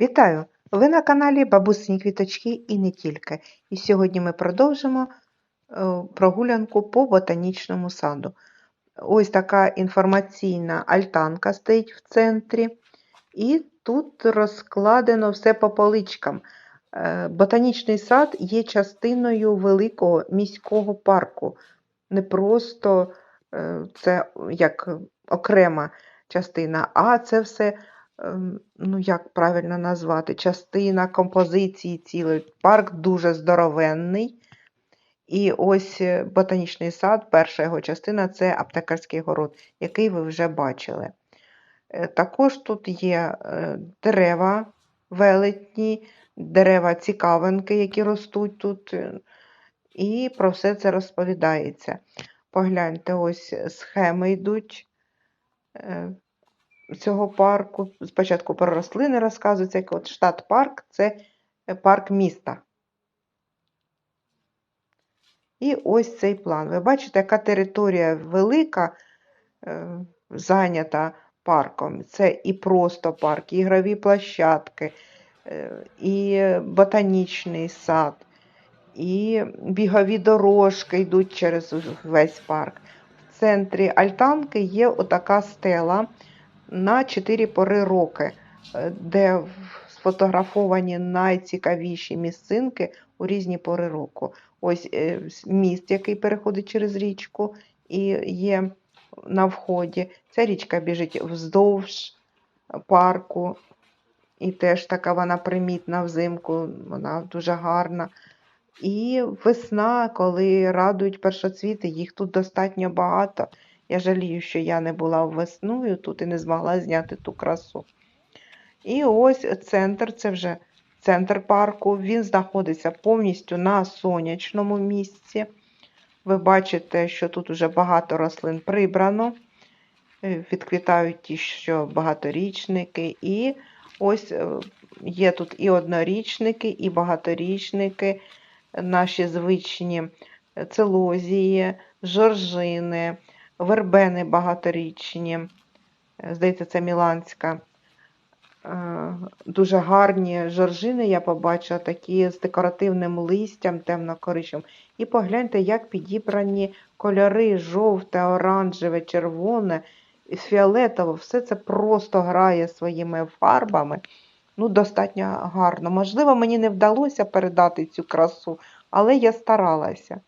Вітаю! Ви на каналі Бабусині Квіточки і не тільки. І сьогодні ми продовжимо е, прогулянку по ботанічному саду. Ось така інформаційна альтанка стоїть в центрі, і тут розкладено все по поличкам. Е, Ботанічний сад є частиною великого міського парку. Не просто е, це як окрема частина, а це все ну як правильно назвати, частина композиції цілої. Парк дуже здоровенний. І ось е, ботанічний сад, перша його частина це аптекарський город, який ви вже бачили. Е, Також тут є е, дерева велетні, дерева цікавинки, які ростуть тут. І про все це розповідається. Погляньте, ось схеми йдуть цього парку. Спочатку про рослини розказується, як от штат парк це е, парк міста. І ось цей план. Ви бачите, яка територія велика е, зайнята парком. Це і просто парк, і ігрові площадки, е, і ботанічний сад, і бігові дорожки йдуть через весь парк. В центрі альтанки є отака стела на 4 пори роки, е, де сфотографовані найцікавіші місцинки у різні пори року. Ось е, міст, який переходить через річку, і є на вході. Ця річка біжить вздовж парку, і теж така вона примітна взимку, вона дуже гарна. І весна, коли радують першоцвіти, їх тут достатньо багато. Я жалію, що я не була весною тут і не змогла зняти ту красу. І ось центр, це вже центр парку. Він знаходиться повністю на сонячному місці. Ви бачите, що тут уже багато рослин прибрано. Е, Відквітають ті, що багаторічники. І ось е, є тут і однорічники, і багаторічники, наші звичні е, целозії, жоржини, вербени багаторічні. Здається, це Міланська. Е, Дуже гарні жоржини я побачила, такі з декоративним листям темно-коричневим. І погляньте, як підібрані кольори: жовте, оранжеве, червоне, і фіолетово. Все це просто грає своїми фарбами. Ну, достатньо гарно. Можливо, мені не вдалося передати цю красу, але я старалася.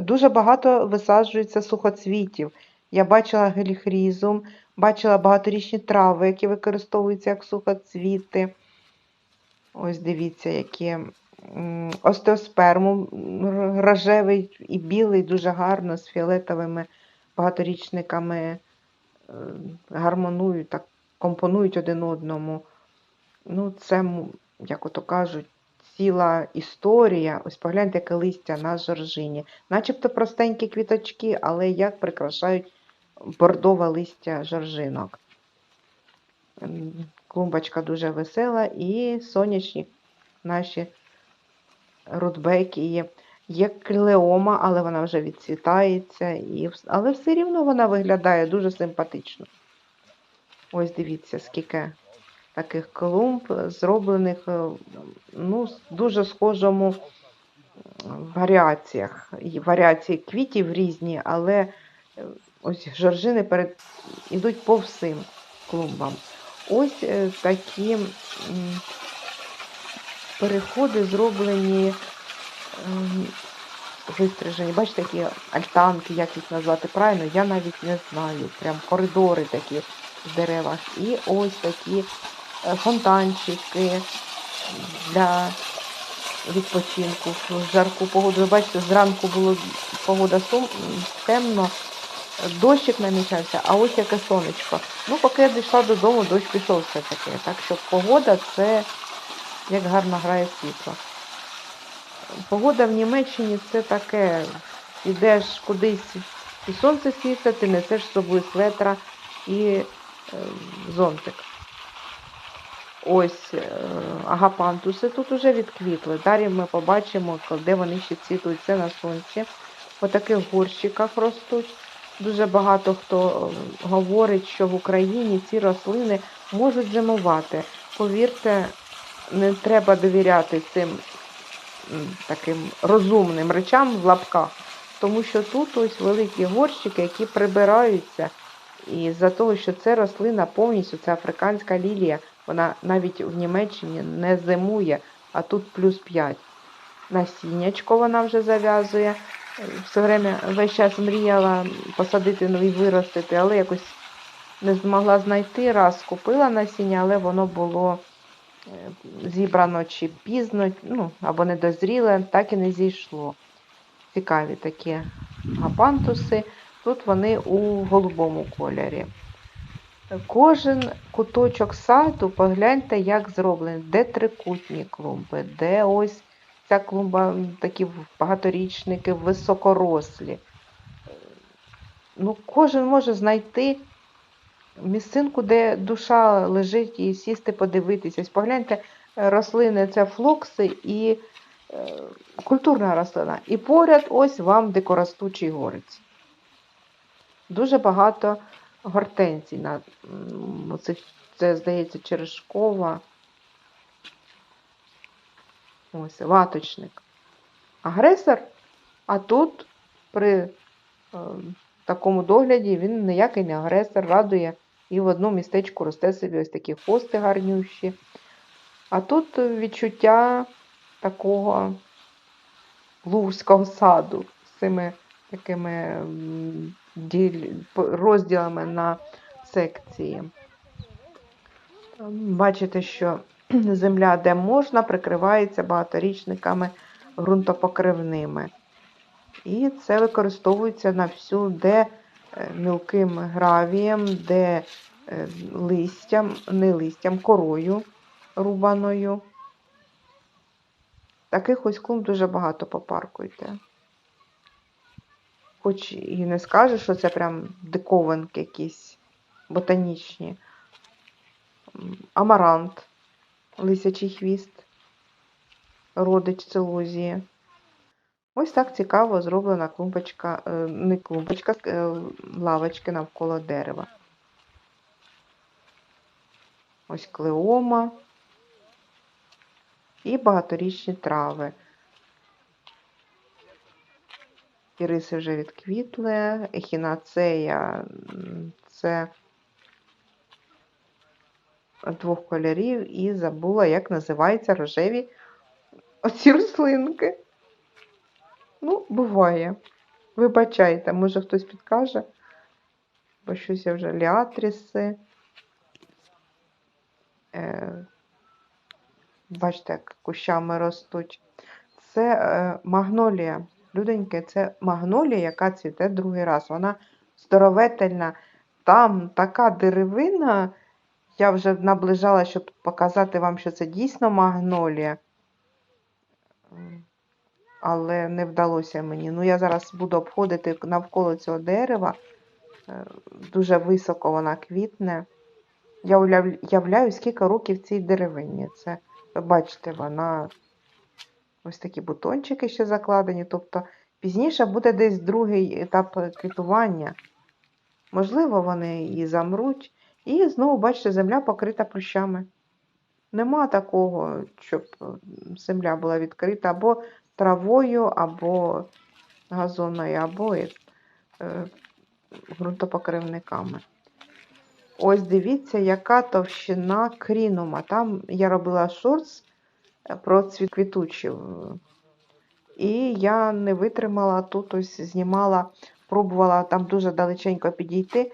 Дуже багато висаджується сухоцвітів. Я бачила геліхрізум, бачила багаторічні трави, які використовуються як сухоцвіти. Ось дивіться, які остеосперму рожевий і білий, дуже гарно з фіолетовими багаторічниками е, гармонують, так компонують один одному. Ну, це, як ото кажуть, ціла історія. Ось погляньте, яке листя на жоржині. Начебто простенькі квіточки, але як прикрашають бордове листя жоржинок. Клумбочка дуже весела і сонячні наші рудбеки є. Є клеома, але вона вже відцвітається, і... але все рівно вона виглядає дуже симпатично. Ось дивіться, скільки таких клумб, зроблених е, ну, з дуже схожому варіаціях. І Варіації квітів різні, але е, ось жоржини перед... ідуть по всім клумбам. Ось е, такі переходи зроблені вистрижені. Бачите, такі альтанки, як їх назвати правильно, я навіть не знаю. Прям коридори такі в деревах. І ось такі е, фонтанчики для відпочинку в жарку погоду. Ви бачите, зранку було погода сум, темно, дощик намічався, а ось яке сонечко. Ну, поки я дійшла додому, дощ пішов все-таки. Так що погода це як гарно грає світло. Погода в Німеччині це таке. Ідеш кудись і сонце світить, ти несеш з собою светра і е, зонтик. Ось е, агапантуси тут уже відквітли. Далі ми побачимо, де вони ще цвітуть. Це на сонці. В таких горщиках ростуть. Дуже багато хто е, говорить, що в Україні ці рослини можуть зимувати. Повірте, не треба довіряти цим таким розумним речам в лапках, тому що тут ось великі горщики, які прибираються. І за того, що це рослина повністю, це африканська лілія, вона навіть в Німеччині не зимує, а тут плюс 5. Насіннячко вона вже зав'язує. Все время весь час мріяла посадити ну, і виростити, але якось не змогла знайти. Раз купила насіння, але воно було е, зібрано чи пізно, ну, або недозріле, так і не зійшло. Цікаві такі гапантуси. Тут вони у голубому кольорі. Кожен куточок саду, погляньте, як зроблений, де трикутні клумби, де ось ця клумба, такі багаторічники, високорослі. Ну, кожен може знайти місцинку, де душа лежить, і сісти, подивитися. Погляньте, рослини це флокси і е, культурна рослина. І поряд ось вам дикоростучий горець. Дуже багато гортензій. На, це, здається, черешкова. Ось, ваточник. Агресор, а тут при е, такому догляді він ніякий не агресор, радує. І в одному містечку росте собі ось такі хости гарнющі. А тут відчуття такого лугського саду з цими такими розділами на секції. Бачите, що земля, де можна, прикривається багаторічниками ґрунтопокривними. І це використовується на всю, де е, мілким гравієм, де е, листям, не листям, корою рубаною. Таких ось клумб дуже багато попаркуйте. Хоч і не скажеш, що це прям диковинки якісь ботанічні. Амарант, лисячий хвіст, родич целузії. Ось так цікаво зроблена клумбочка, е, не клумбочка, е, лавочки навколо дерева. Ось клеома і багаторічні трави. Іриси вже відквітли, ехінацея це двох кольорів і забула, як називаються рожеві оці рослинки. Ну, буває. Вибачайте, може хтось підкаже, бо щось я вже ліатріси. Е, бачите, як кущами ростуть. Це е, магнолія. Люденьки, це магнолія, яка цвіте другий раз. Вона здоровительна. Там така деревина. Я вже наближала, щоб показати вам, що це дійсно магнолія. Але не вдалося мені. Ну, я зараз буду обходити навколо цього дерева. Е, Дуже високо вона квітне. Я уяв- уявляю, скільки років цій деревині. Це, бачите, вона ось такі бутончики ще закладені. Тобто пізніше буде десь другий етап квітування. Можливо, вони і замруть. І знову, бачите, земля покрита плющами. Нема такого, щоб е, земля була відкрита або травою, або газоною, або е, е, ґрунтопокривниками. Ось дивіться, яка товщина крінума. Там я робила шортс е, про цвіт квітучів. І я не витримала тут, ось знімала, пробувала там дуже далеченько підійти.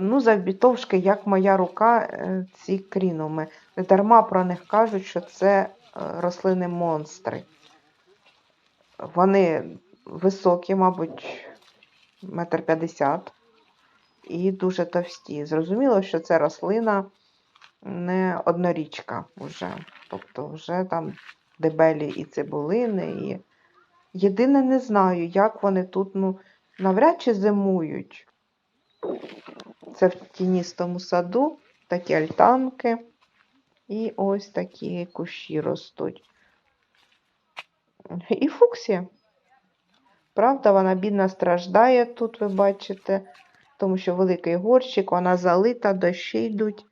Ну, завбітовшки, як моя рука, е, ці крінуми. Не дарма про них кажуть, що це е, рослини монстри. Вони високі, мабуть, метр п'ятдесят і дуже товсті. Зрозуміло, що це рослина не однорічка вже. Тобто вже там дебелі і цибулини. І... Єдине не знаю, як вони тут ну, навряд чи зимують. Це в тіністому саду, такі альтанки. І ось такі кущі ростуть. І фуксія. Правда, вона бідна страждає тут, ви бачите, тому що великий горщик, вона залита, дощі йдуть.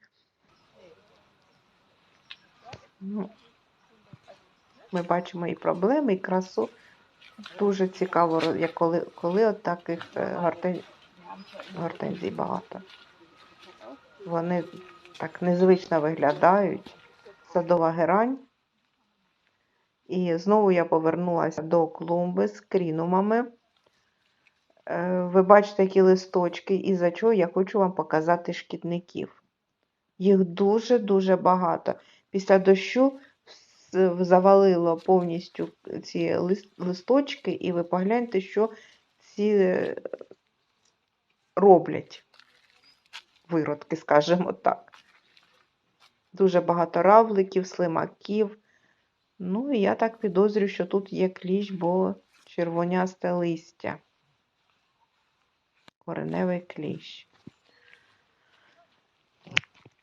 Ну, ми бачимо і проблеми, і красу. Дуже цікаво, як коли, коли от таких е, гортен... гортензій багато. Вони так незвично виглядають. Садова герань. І знову я повернулася до клумби з крінумами. Е, Ви бачите, які листочки, і за чого я хочу вам показати шкідників. Їх дуже-дуже багато. Після дощу завалило повністю ці листочки, і ви погляньте, що ці е, роблять виродки, скажімо так. Дуже багато равликів, слимаків. Ну, і я так підозрюю, що тут є кліщ, бо червонясте листя. Кореневий кліщ.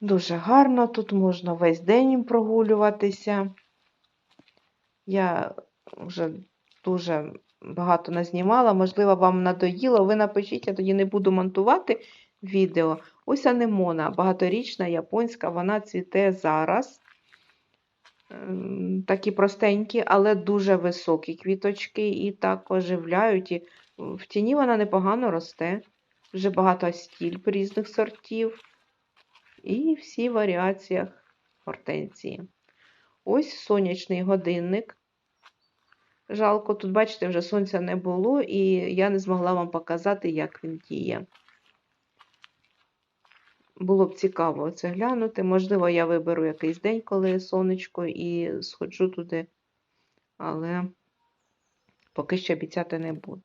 Дуже гарно, тут можна весь день прогулюватися. Я вже дуже багато назнімала, можливо, вам надоїло. Ви напишіть, я тоді не буду монтувати відео. Ось анемона, багаторічна японська, вона цвіте зараз. Ем, Такі простенькі, але дуже високі квіточки і так оживляють. І в тіні вона непогано росте. Вже багато стільп різних сортів. І всі варіаціях гортензії. Ось сонячний годинник. Жалко, тут, бачите, вже сонця не було, і я не змогла вам показати, як він діє. Було б цікаво це глянути. Можливо, я виберу якийсь день, коли сонечко, і сходжу туди, але поки що обіцяти не буду.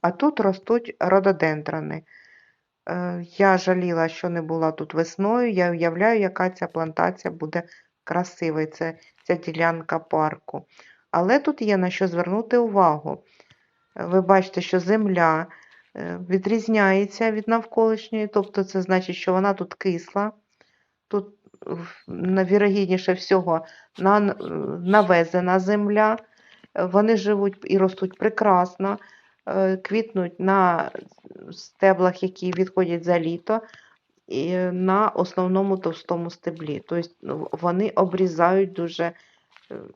А тут ростуть рододендрони. Е, Я жаліла, що не була тут весною. Я уявляю, яка ця плантація буде красивою. Це ця ділянка парку. Але тут є на що звернути увагу. Е, Ви бачите, що земля е, відрізняється від навколишньої, тобто це значить, що вона тут кисла. Тут вірогідніше всього навезена земля. Вони живуть і ростуть прекрасно, квітнуть на стеблах, які відходять за літо, і на основному товстому стеблі. Тобто ну, вони обрізають е,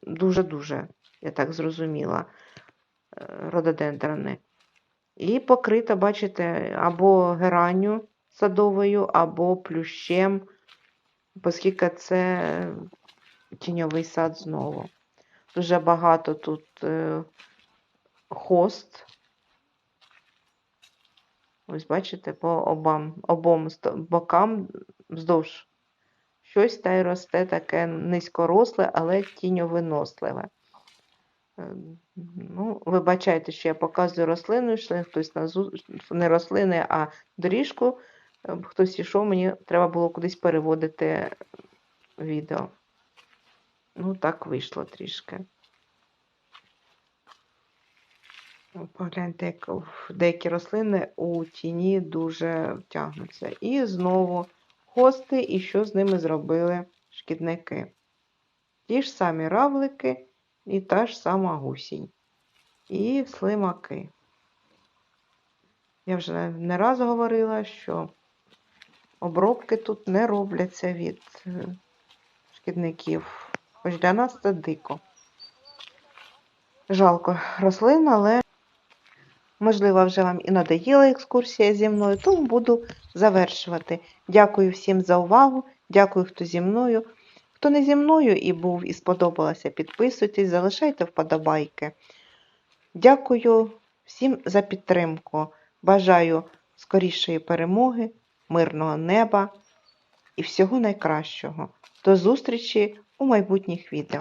дуже-дуже, я так зрозуміла, е, рододендрони. І покрита, бачите, або геранню садовою, або плющем, оскільки це тіньовий сад знову. Дуже багато тут е, хост. Ось бачите, по обам, обом бокам вздовж щось та й росте таке низькоросле, але тіньовиносливе. Е, Ну, вибачайте, що я показую рослину, йшли хтось на не рослини, а доріжку. Е, Хтось ішов, мені треба було кудись переводити відео. Ну, так вийшло трішки. Погляньте, як деякі рослини у тіні дуже тягнуться. І знову хости, і що з ними зробили шкідники. Ті ж самі равлики і та ж сама гусінь. І слимаки. Я вже не раз говорила, що обробки тут не робляться від е, шкідників. Хоч для нас це дико. Жалко рослин, але можливо вже вам і надоїла екскурсія зі мною, тому буду завершувати. Дякую всім за увагу. Дякую, хто зі мною. Хто не зі мною і був, і сподобалося, підписуйтесь, залишайте вподобайки. Дякую всім за підтримку. Бажаю скорішої перемоги, мирного неба і всього найкращого. До зустрічі у майбутніх відео.